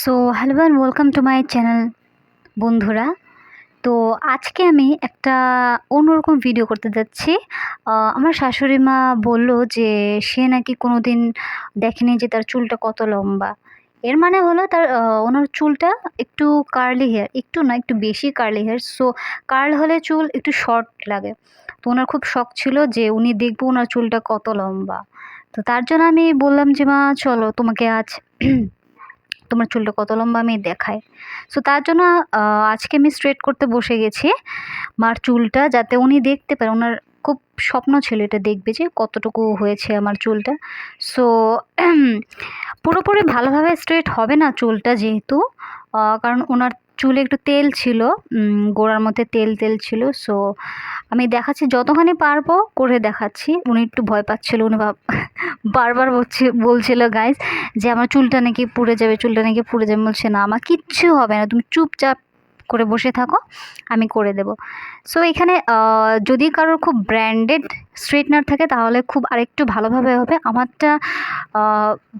So hello and welcome to my channel বন্ধুরা। তো আজকে আমি একটা অন্যরকম ভিডিও করতে যাচ্ছি। আমার শাশুড়ি মা বলল যে, সে নাকি কোনো দিন দেখেনি যে তার চুলটা কত লম্বা। এর মানে হলো তার ওনার চুলটা একটু কার্লি হেয়ার একটু না, একটু বেশি কার্লি হেয়ার সো কার্ল হলে চুল একটু শর্ট লাগে। তো ওনার খুব শখ ছিল যে, উনি দেখব ওনার চুলটা কত লম্বা। তো তার জন্য আমি বললাম যে, মা, চলো তোমাকে আজ তোমার চুলটা কত লম্বা আমি দেখাই। সো তার জন্য আজকে আমি স্ট্রেট করতে বসে গেছি। মার চুলটা যাতে উনি দেখতে পারে ওনার খুব স্বপ্ন ছিল এটা দেখবে যে কতটুকু হয়েছে আমার চুলটা। সো পুরোপুরি ভালোভাবে স্ট্রেট হবে না চুলটা যেহেতু। কারণ ওনার চুলে একটু তেল ছিল গোড়ার মধ্যে তেল তেল ছিল সো আমি দেখাচ্ছি, যতখানি পারব করে দেখাচ্ছি। উনি একটু ভয় পাচ্ছিল, উনি বারবার বলছে, বলছিল গাইজ যে আমার চুলটা নাকি পুড়ে যাবে, চুলটা নাকি পুড়ে যাবে। বলছে, না, আমার কিচ্ছু হবে না, তুমি চুপচাপ করে বসে থাকো, আমি করে দেব। সো এখানে যদি কারোর খুব ব্র্যান্ডেড স্ট্রেটনার থাকে, তাহলে খুব আরেকটু ভালোভাবে হবে। আমারটা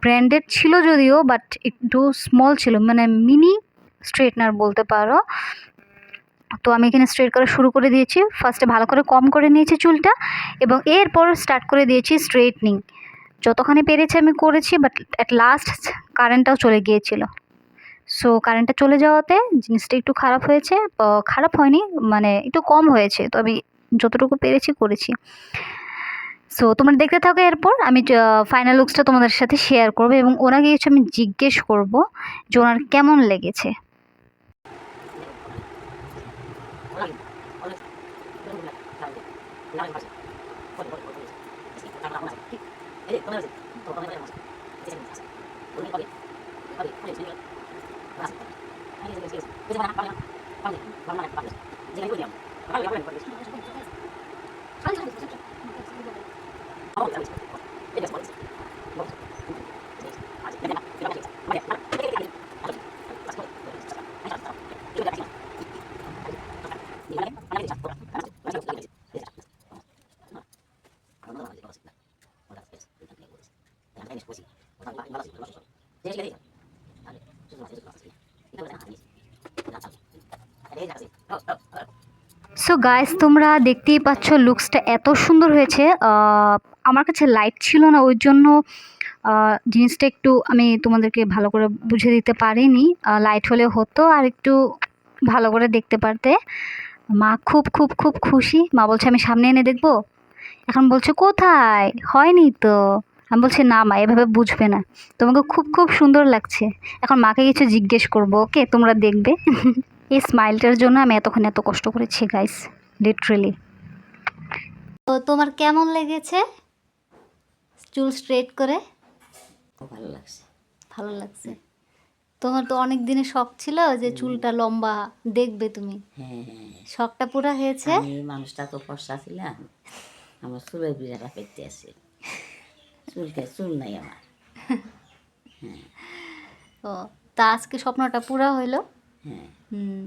ব্র্যান্ডেড ছিল যদিও বাট একটু স্মল ছিল মানে মিনি স্ট্রেটনার বলতে পারো। তো আমি এখানে স্ট্রেট করা শুরু করে দিয়েছি। ফার্স্টে ভালো করে কম করে নিয়েছি চুলটা এবং এরপর স্টার্ট করে দিয়েছি স্ট্রেটনিং যতখানি পেরেছি আমি করেছি বাট অ্যাট লাস্ট কারেন্টটাও চলে গিয়েছিল। সো কারেন্টটা চলে যাওয়াতে জিনিসটা একটু খারাপ হয়েছে। খারাপ হয়নি মানে একটু কম হয়েছে। তো আমি যতটুকু পেরেছি করেছি। সো তোমরা দেখতে থাকো এরপর। আমি ফাইনাল লুকসটা তোমাদের সাথে শেয়ার করব এবং ওনাকে কিছু আমি জিজ্ঞেস করব যে ওনার কেমন লেগেছে। Gracias. সো গাইস তোমরা দেখতেই পাচ্ছ লুকসটা এত সুন্দর হয়েছে। আমার কাছে লাইট ছিল না, ওই জন্য জিনিসটা একটু আমি তোমাদেরকে ভালো করে বুঝে দিতে পারিনি। লাইট হলে হতো আর একটু ভালো করে দেখতে পারতে। মা খুব খুব খুব খুশি। মা বলছে, আমি সামনে এনে দেখব? এখন বলছে, কোথায়? হয়নি তো। আমি বলছি না মা এভাবে বুঝবে না। তোমাকে খুব খুব সুন্দর লাগছে। এখন মাকে কিছু জিজ্ঞেস করব ওকে? তোমরা দেখবে। এই স্মাইলটার জন্য আমি এতক্ষণ এত কষ্ট করেছি গাইস লিটারেলি তো তোমার কেমন লেগেছে? চুল স্ট্রেট করে? ভালো লাগছে। ভালো লাগছে। তোমার তো অনেক দিনের শখ ছিল যে চুলটা লম্বা দেখবে তুমি। হ্যাঁ হ্যাঁ। শখটা পুরা হয়েছে? মানুষটা তো ফর্সা ছিলাম। আমার চুলের বিড়াটা পেতে আছে চুলকে চুল নাই আমার। ও তা আজকে স্বপ্নটা পুরা হইল? হ্যাঁ। হুম।